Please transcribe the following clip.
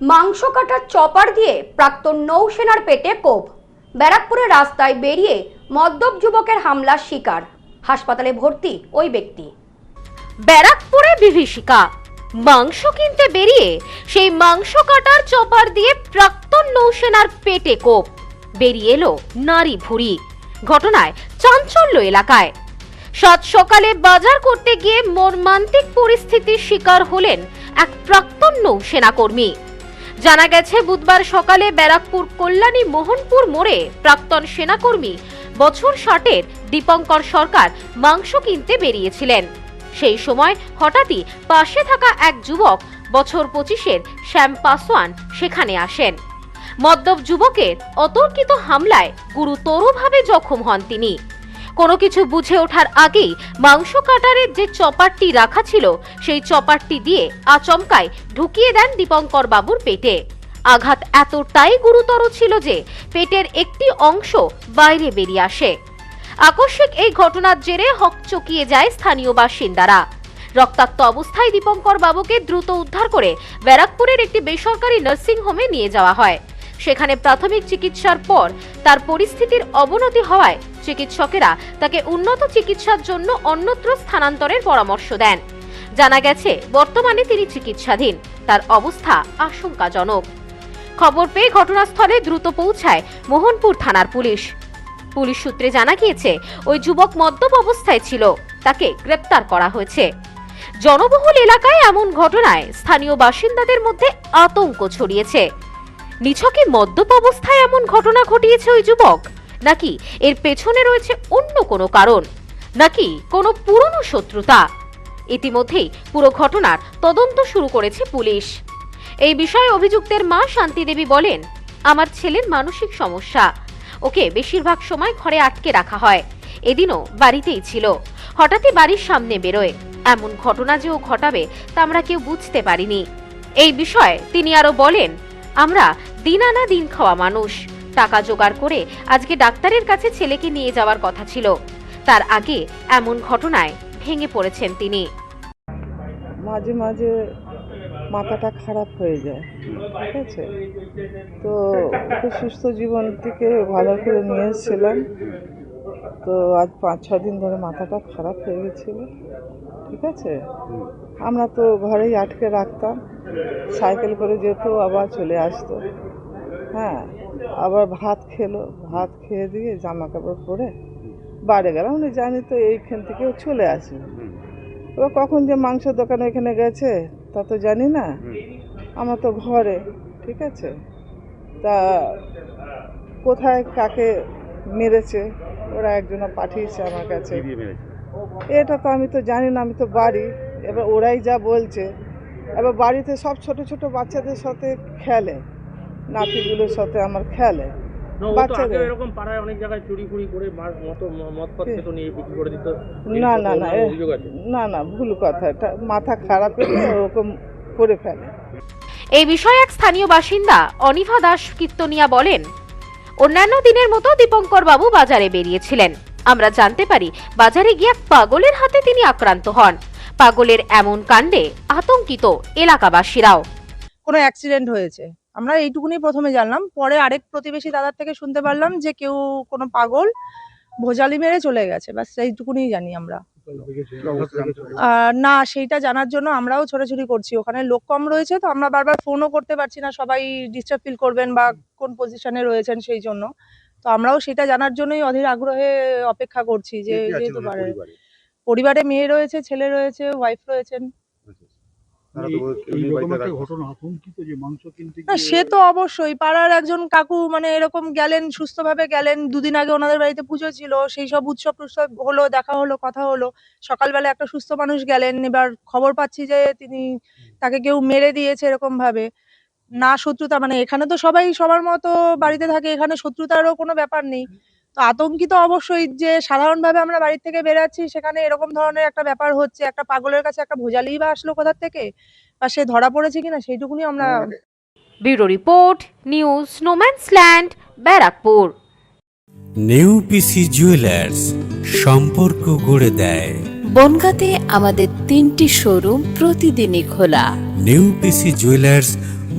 মাংস কাটার চপার দিয়ে প্রাক্তন নৌসেনার পেটে কোপ। ব্যারাকপুরের রাস্তায় বেরিয়ে মদ্যপ যুবকের হামলার শিকার। হাসপাতালে ভর্তি ওই ব্যক্তি। ব্যারাকপুরে বিভীষিকা। মাংস কিনতে বেরিয়ে সেই মাংস কাটার চপার দিয়ে প্রাক্তন নৌসেনার পেটে কোপ। বেরিয়ে এলো নারী ভুড়ি। ঘটনায় চাঞ্চল্য এলাকায়। সাত সকালে বাজার করতে গিয়ে মর্মান্তিক পরিস্থিতির শিকার হলেন এক প্রাক্তন নৌসেনাকর্মী। জানা গেছে, বুধবার সকালে ব্যারাকপুর কল্যাণী মোহনপুর মোড়ে প্রাক্তন সেনাকর্মী বছর ষাটের দীপঙ্কর সরকার মাংস কিনতে বেরিয়েছিলেন। সেই সময় হঠাৎই পাশে থাকা এক যুবক বছর পঁচিশের শ্যাম পাসওয়ান সেখানে আসেন। মদ্যপ যুবকের অতর্কিত হামলায় গুরুতরভাবে জখম হন তিনি। কোনো কিছু বুঝে ওঠার আগেই মাংস কাটারের যে চপারটি রাখা ছিল, সেই চপারটি দিয়ে আচমকায় ঢুকিয়ে দেন দীপঙ্কর বাবুর পেটে। আঘাত এতটাই গুরুতর ছিল যে পেটের একটি অংশ বাইরে বেরিয়ে আসে। আকস্মিক এই ঘটনার জেরে হকচকিয়ে যায় স্থানীয় বাসিন্দারা। রক্তাক্ত অবস্থায় দীপঙ্কর বাবুকে দ্রুত উদ্ধার করে ব্যারাকপুরের একটি বেসরকারি নার্সিং হোমে নিয়ে যাওয়া হয়। সেখানে প্রাথমিক চিকিৎসার পর তার পরিস্থিতির অবনতি হওয়ায় চিকিৎসকেরা তাকে উন্নত চিকিৎসার জন্য অন্যত্র স্থানান্তরের পরামর্শ দেন। জানা গেছে, বর্তমানে তিনি চিকিৎসাধীন। তার অবস্থা আশঙ্কাজনক। খবর পেয়ে ঘটনাস্থলে দ্রুত পৌঁছায় মোহনপুর থানার পুলিশ। পুলিশ সূত্রে জানা গিয়েছে, ওই যুবক মদ্যপ অবস্থায় ছিল। তাকে গ্রেপ্তার করা হয়েছে। জনবহুল এলাকায় এমন ঘটনায় স্থানীয় বাসিন্দাদের মধ্যে আতঙ্ক ছড়িয়েছে। নিছকে মদ্যপ অবস্থায় এমন ঘটনা ঘটিয়েছে ওই যুবক? নাকি এর পেছনে রয়েছে অন্য কোনো কারণ? নাকি কোনো পুরনো শত্রুতা? ইতিমধ্যেই পুরো ঘটনার তদন্ত শুরু করেছে পুলিশ। এই বিষয়ে অভিযুক্তের মা শান্তি দেবী বলেন, আমার ছেলের মানসিক সমস্যা। ওকে বেশিরভাগ সময় ঘরে আটকে রাখা হয়। এদিনও বাড়িতেই ছিল। হঠাৎই বাড়ির সামনে বেরোয়। এমন ঘটনা যে ও ঘটাবে তা আমরা কেউ বুঝতে পারিনি। এই বিষয়ে তিনি আরও বলেন, আমরা দিন আনা দিন খাওয়া মানুষ। টাকা জোগাড় করে আজকে ডাক্তারের কাছে ছেলেকে নিয়ে যাওয়ার কথা ছিল। তার আগে এমন ঘটনায় ভেঙে পড়েছেন তিনি। মাঝে মাঝে মাথাটা খারাপ হয়ে যায়, ঠিক আছে? তো ওকে সুস্থ জীবন থেকে ভালো করে নিয়ে এসেছিলাম। তো আজ পাঁচ ছ দিন ধরে মাথাটা খারাপ হয়ে গেছিল। ঠিক আছে? আমরা তো ঘরেই আটকে রাখতাম। সাইকেল করে যেত আবার চলে আসতো। হ্যাঁ আবার ভাত খেলো, ভাত খেয়ে দিয়ে জামা কাপড় পরে বাড়ি গেলাম। উনি জানি তো এইখান থেকে ও চলে আসবে এবার কখন যে মাংস দোকানে এখানে গেছে, তা তো জানি না। আমার তো ঘরে, ঠিক আছে? তা কোথায় কাকে মেরেছে? ওরা একজনা পাঠিয়েছে আমার কাছে। এটা তো আমি তো জানি না আমি তো বাড়ি। এবার ওরাই যা বলছে। এবার বাড়িতে সব ছোট ছোট বাচ্চাদের সাথে খেলে নাতিগুলোর সাথে আমার খেলে। না, বাচ্চাদের। এরকম পাড়ায় অনেক জায়গায় চুরি ফুরি করে মতো মদ ফদ খেতো নিয়ে বিক্রি করে দিত। না না না না না ভুল কথা। এটা মাথা খারাপ হলে ওরকম করে ফেলে। এই বিষয়ে এক স্থানীয় বাসিন্দা অনিভা দাস কীর্তনিয়া বলেন অন্যান্য দিনের মতো দীপঙ্কর বাবু বাজারে বেরিয়েছিলেন। আমরা জানতে পারি, বাজারে গিয়ে পাগলের হাতে তিনি আক্রান্ত হন। পাগলের এমন কাণ্ডে আতঙ্কিত এলাকাবাসীরাও। কোনো অ্যাক্সিডেন্ট হয়েছে। আমরা এইটুকুনি প্রথমে জানলাম। পরে আরেক প্রতিবেশী দাদার থেকে শুনতে পারলাম যে কেউ কোনো পাগল ভোজালি মেরে চলে গেছে। ব্যাস এইটুকুনি জানি আমরা। না, সেইটা জানার জন্য আমরাও ছোটাছুটি করছি। ওখানে লোক কম রয়েছে, তো আমরা বারবার ফোনও করতে পারছি না। সবাই ডিস্টার্ব ফিল করবেন বা কোন পজিশনে রয়েছেন সেই জন্য। তো আমরাও সেটা জানার জন্যই অধীর আগ্রহে অপেক্ষা করছি যে যেহেতু পারে। পরিবারে? মেয়ে রয়েছে ছেলে রয়েছে ওয়াইফ রয়েছেন। মাংস কিনতে না সে তো অবশ্যই। পাড়ার একজন কাকু মানে এরকম গেলেন সুস্থভাবে গেলেন দুদিন আগে ওনাদের বাড়িতে পুজো ছিল সেই সব উৎসব টুৎসব হলো দেখা হলো কথা হলো। সকালবেলা একটা সুস্থ মানুষ গেলেন এবার খবর পাচ্ছি যে তিনি তাকে কেউ মেরে দিয়েছে এরকম ভাবে। না শত্রুতা মানে এখানে তো সবাই সবার মতো বাড়িতে থাকে এখানে শত্রুতারও কোনো ব্যাপার নেই। তো আতঙ্কিত অবশ্যই যে সাধারণভাবে আমরা বাড়ি থেকে বেরাচ্ছি সেখানে এরকম ধরনের একটা ব্যাপার হচ্ছে একটা পাগলের কাছে একটা ভোজালি বা আসলো কোথার থেকে? বা সে ধরা পড়েছে কিনা সেইটুকুনি আমরা ব্যুরো রিপোর্ট নিউজ স্নোম্যান্স ল্যান্ড ব্যারাকপুর। নেউপিসি জুয়েলার্স সম্পর্ক গড়ে দেয়। বনগাঁতে আমাদের তিনটি শোরুম প্রতিদিনই খোলা। New PC jewellers